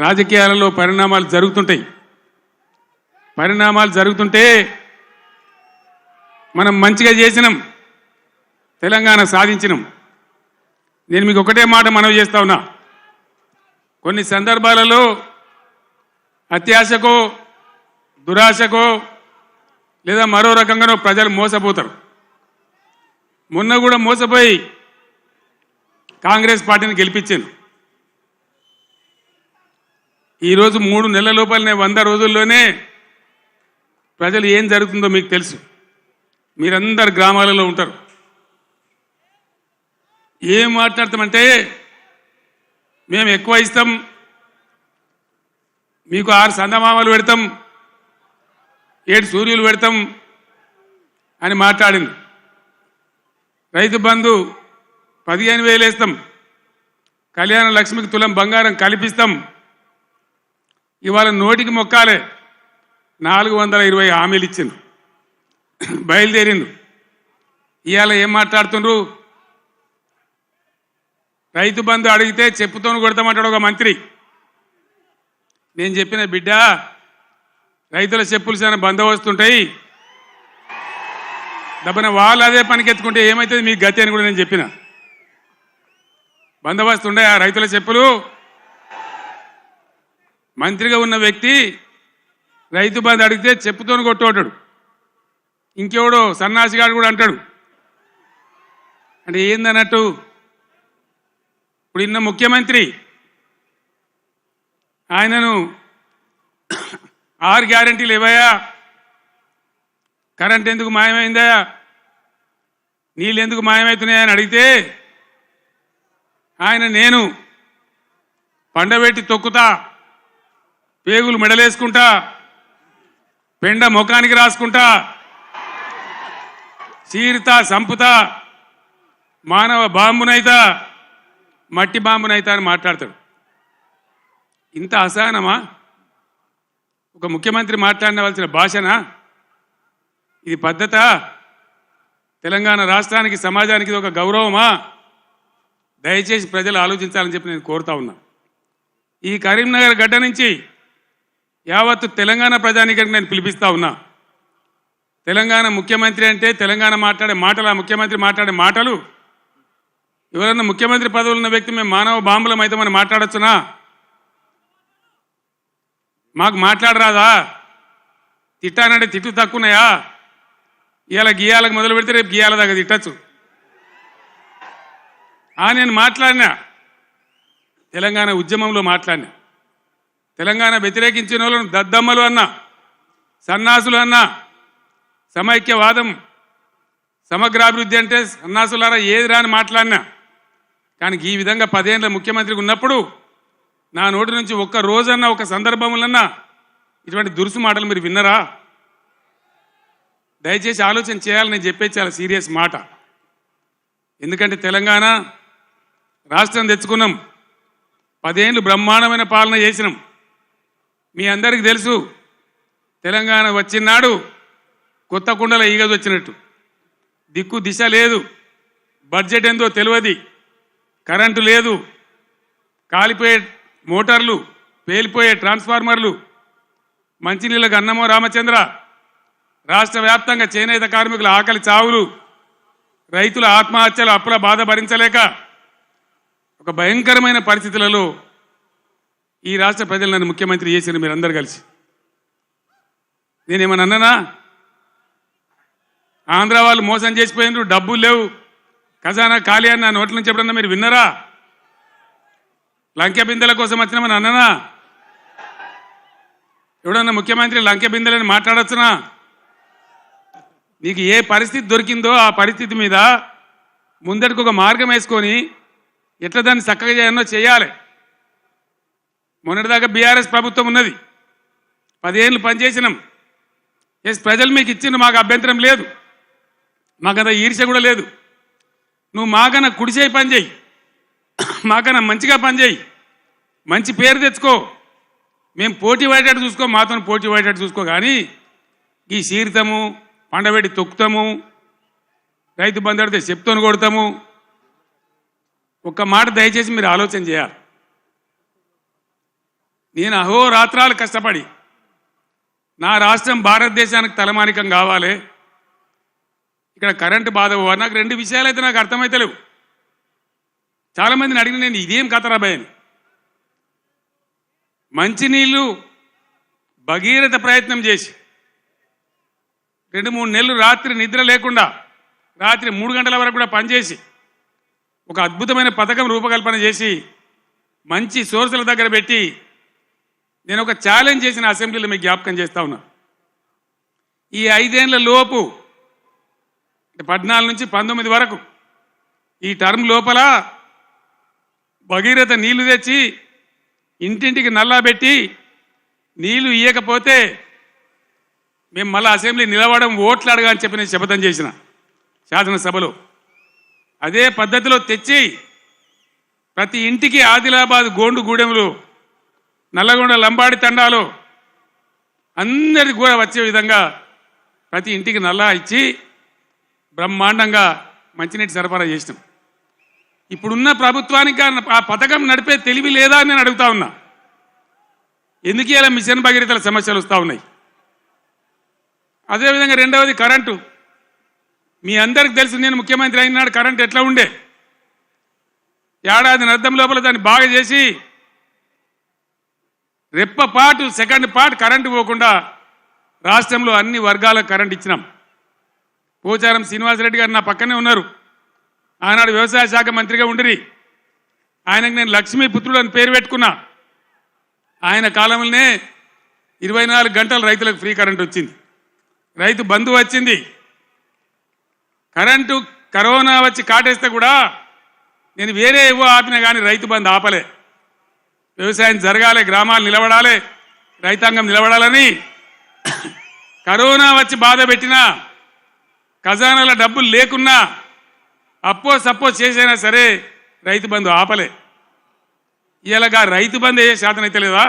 రాజకీయాలలో పరిణామాలు జరుగుతుంటాయి. పరిణామాలు జరుగుతుంటే మనం మంచిగా చేసినాం తెలంగాణ సాధించినాం. నేను మీకు ఒకటే మాట మనవి చేస్తా ఉన్నా. కొన్ని సందర్భాలలో అత్యాశకో దురాశకో లేదా మరో రకంగానో ప్రజలు మోసపోతారు. మొన్న కూడా మోసపోయి కాంగ్రెస్ పార్టీని గెలిపించాను ఈరోజు మూడు నెలల లోపలనే వంద రోజుల్లోనే ప్రజలు ఏం జరుగుతుందో మీకు తెలుసు. మీరందరు గ్రామాలలో ఉంటారు. ఏం మాట్లాడతామంటే మేము ఎక్కువ ఇస్తాం మీకు ఆరు సందమామలు పెడతాం ఏడు సూర్యులు పెడతాం అని మాట్లాడింది. రైతు బంధు పదిహేను వేలు వేస్తాం. కళ్యాణ లక్ష్మికి తులం బంగారం కల్పిస్తాం. ఇవాళ నోటికి మొక్కాలే. నాలుగు వందల ఇరవై హామీలు ఇచ్చిండ్రు. బయలుదేరిండు ఇవాళ ఏం మాట్లాడుతుండ్రు? రైతు బంధు అడిగితే చెప్పుతోను కొడతామంటాడు ఒక మంత్రి. నేను చెప్పిన బిడ్డ రైతుల చెప్పులు చాలా బందోబస్తుంటాయి దబ్బన వాళ్ళు అదే పనికెత్తుకుంటే ఏమవుతుంది మీ గతి అని కూడా నేను చెప్పిన. బందోబస్తు ఉండే ఆ రైతుల చెప్పులు? మంత్రిగా ఉన్న వ్యక్తి రైతు బంధు అడిగితే చెప్పుతోని కొట్టుకుంటాడు. ఇంకెవడో సన్నాసిగాడు కూడా అంటాడు. అంటే ఏందన్నట్టు? ఇప్పుడు ఇన్న ముఖ్యమంత్రి ఆయనను ఆరు గ్యారంటీలు ఇవ్వయా? కరెంట్ ఎందుకు మాయమైందా? నీళ్ళు ఎందుకు మాయమవుతున్నాయని అడిగితే ఆయన నేను పండబెట్టి తొక్కుతా. పేగులు మెడలేసుకుంటా పెండ ముఖానికి రాసుకుంటా చీరుతా సంపుతా మానవ బాంబునైతా మట్టి బాంబునైతా అని మాట్లాడతాడు. ఇంత అసహనమా? ఒక ముఖ్యమంత్రి మాట్లాడవలసిన భాషనా? ఇది పద్ధత? తెలంగాణ రాష్ట్రానికి సమాజానికి ఇది ఒక గౌరవమా? దయచేసి ప్రజలు ఆలోచించాలని చెప్పి నేను కోరుతా ఉన్నా. ఈ కరీంనగర్ గడ్డ నుంచి యావత్తు తెలంగాణ ప్రజానికానికి నేను పిలిపిస్తా ఉన్నా. తెలంగాణ ముఖ్యమంత్రి అంటే తెలంగాణ మాట్లాడే మాటలు ఆ ముఖ్యమంత్రి మాట్లాడే మాటలు ఎవరన్నా ముఖ్యమంత్రి పదవులు ఉన్న వ్యక్తి మేము మానవ బాంబులం అయితే మనం మాట్లాడచ్చునా? మాకు మాట్లాడరాదా? తిట్టానంటే తిట్టు తక్కువన్నాయా? ఇవాళ గీయాలకు మొదలు పెడితే రేపు గీయాల దాకా తిట్టచ్చు. ఆ నేను మాట్లాడినా. తెలంగాణ ఉద్యమంలో మాట్లాడినా. తెలంగాణ వ్యతిరేకించిన వాళ్ళను దద్దమ్మలు అన్నా సన్నాసులు అన్నా సమైక్యవాదం సమగ్రాభివృద్ధి అంటే సన్నాసులారా ఏది రాని మాట్లాడినా. కానీ ఈ విధంగా పదేళ్ళ ముఖ్యమంత్రికి ఉన్నప్పుడు నా నోటి నుంచి ఒక్క రోజన్నా ఒక సందర్భములన్నా ఇటువంటి దురుసు మాటలు మీరు విన్నరా? దయచేసి ఆలోచన చేయాలని నేను చెప్పే చాలా సీరియస్ మాట. ఎందుకంటే తెలంగాణ రాష్ట్రం తెచ్చుకున్నాం పదేళ్ళు బ్రహ్మాండమైన పాలన చేసినాం. మీ అందరికీ తెలుసు తెలంగాణ వచ్చినాడు కొత్త కుండల ఈగది వచ్చినట్టు. దిక్కు దిశ లేదు బడ్జెట్ ఏందో తెలియదు కరెంటు లేదు కాలిపోయే మోటార్లు పేలిపోయే ట్రాన్స్ఫార్మర్లు మంచినీళ్ళకు అన్నమో రామచంద్ర రాష్ట్ర వ్యాప్తంగా చేనేత కార్మికుల ఆకలి చావులు రైతుల ఆత్మహత్యలు అప్పుల బాధ భరించలేక ఒక భయంకరమైన పరిస్థితులలో ఈ రాష్ట్ర ప్రజలు నన్ను ముఖ్యమంత్రి చేసిన మీరందరు కలిసి. నేనేమన్నా అన్నానా? ఆంధ్ర వాళ్ళు మోసం చేసిపోయినారు డబ్బులు లేవు. ఖజానా ఖాళీ అని నా నోట్ల నుంచి ఎప్పుడన్నా మీరు విన్నారా? లంకె బిందెల కోసం వచ్చినామని అన్ననా? ఎవడన్నా ముఖ్యమంత్రి లంకె బిందెలని మాట్లాడచ్చునా? నీకు ఏ పరిస్థితి దొరికిందో ఆ పరిస్థితి మీద ముందటికి ఒక మార్గం వేసుకొని ఎట్లా దాన్ని చక్కగా చేయాలో చేయాలి. మొన్నటిదాకా బీఆర్ఎస్ ప్రభుత్వం ఉన్నది. పదేళ్ళు పనిచేసినాం. ఎస్ ప్రజలు మీకు ఇచ్చిన మాకు అభ్యంతరం లేదు. మాకంత ఈర్ష కూడా లేదు. నువ్వు మాకన్నా కుడిచేయి పనిచేయి. మాకన్నా మంచిగా పనిచేయి. మంచి పేరు తెచ్చుకో. మేము పోటీ పడేటట్టు చూసుకో మాతో పోటీ పడేటట్టు చూసుకో. కానీ ఈ సీరితము పండబెట్టి తొక్కుతాము రైతు బంధు అడితే చెప్తోని కొడతాము. ఒక్క మాట దయచేసి మీరు ఆలోచన చేయాలి. నేను అహోరాత్రాలు కష్టపడి నా రాష్ట్రం భారతదేశానికి తలమానికం కావాలి. ఇక్కడ కరెంటు బాధ నాకు రెండు విషయాలు అయితే నాకు అర్థమైతలేవు చాలామందిని అడిగిన నేను ఇదేం కథరాబాయ్ మంచినీళ్ళు భగీరథ ప్రయత్నం చేసి రెండు మూడు నెలలు రాత్రి నిద్ర లేకుండా రాత్రి మూడు గంటల వరకు కూడా పనిచేసి ఒక అద్భుతమైన పథకం రూపకల్పన చేసి మంచి సోర్సుల దగ్గర పెట్టి నేను ఒక ఛాలెంజ్ చేసిన అసెంబ్లీలో మీకు జ్ఞాపకం చేస్తా ఉన్నా. ఈ ఐదేళ్ళ లోపు అంటే పద్నాలుగు నుంచి పంతొమ్మిది వరకు ఈ టర్మ్ లోపల భగీరథ నీళ్ళు తెచ్చి ఇంటింటికి నల్లాబెట్టి నీళ్ళు ఇయ్యకపోతే మేము మళ్ళీ అసెంబ్లీ నిలవడం ఓట్లు అడగా అని చెప్పి నేను శపథం చేసిన శాసనసభలో. అదే పద్ధతిలో తెచ్చి ప్రతి ఇంటికి ఆదిలాబాద్ గోండు గూడెంలో నల్లగొండ లంబాడి తండాలు అందరికి కూడా వచ్చే విధంగా ప్రతి ఇంటికి నల్లా ఇచ్చి బ్రహ్మాండంగా మంచినీటి సరఫరా చేసినాం. ఇప్పుడున్న ప్రభుత్వానికి ఆ- పథకం నడిపే తెలివి లేదా అని నేను అడుగుతా ఉన్నా. ఎందుకు ఇలా మిషన్ భగీరథల సమస్యలు వస్తూ ఉన్నాయి? అదేవిధంగా రెండవది కరెంటు. మీ అందరికి తెలుసు నేను ముఖ్యమంత్రి అయినాడు కరెంట్ ఎట్లా ఉండే? ఏడాది అర్థం లోపల దాన్ని బాగా చేసి రెప్ప పాటు సెకండ్ పార్ట్ కరెంటు పోకుండా రాష్ట్రంలో అన్ని వర్గాలకు కరెంట్ ఇచ్చినాం. పోచారం శ్రీనివాసరెడ్డి గారు నా పక్కనే ఉన్నారు. ఆనాడు వ్యవసాయ శాఖ మంత్రిగా ఉండిరి. ఆయనకు నేను లక్ష్మీ పుత్రుడు అని పేరు పెట్టుకున్నా. ఆయన కాలంలోనే ఇరవై నాలుగు గంటలు రైతులకు ఫ్రీ కరెంట్ వచ్చింది. రైతు బంధు వచ్చింది. కరెంటు కరోనా వచ్చి కాటేస్తే కూడా నేను వేరే ఏవో ఆపినా కానీ రైతు బంధు ఆపలే. వ్యవసాయం జరగాలి గ్రామాలు నిలబడాలి రైతాంగం నిలబడాలని కరోనా వచ్చి బాధ పెట్టినా ఖజానాల డబ్బులు లేకున్నా అప్పో సప్పో చేసైనా సరే రైతు బంధు ఆపలే. ఇలాగా రైతు బంధు ఏ శాతం అయితే లేదా?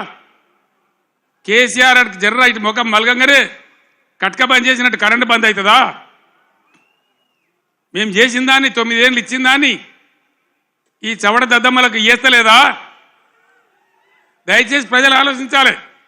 కేసీఆర్ అటు జర్ర ఇటు ముఖం మలగంగానే కట్క బంద్ చేసినట్టు కరెంటు బంద్ అవుతుందా మేము చేసిన దాన్ని తొమ్మిదేళ్ళు ఇచ్చిన దాన్ని ఈ చవడ దద్దమ్మలకు ఇయ్యస్తలేదా? దయచేసి ప్రజలు ఆలోచించాలి.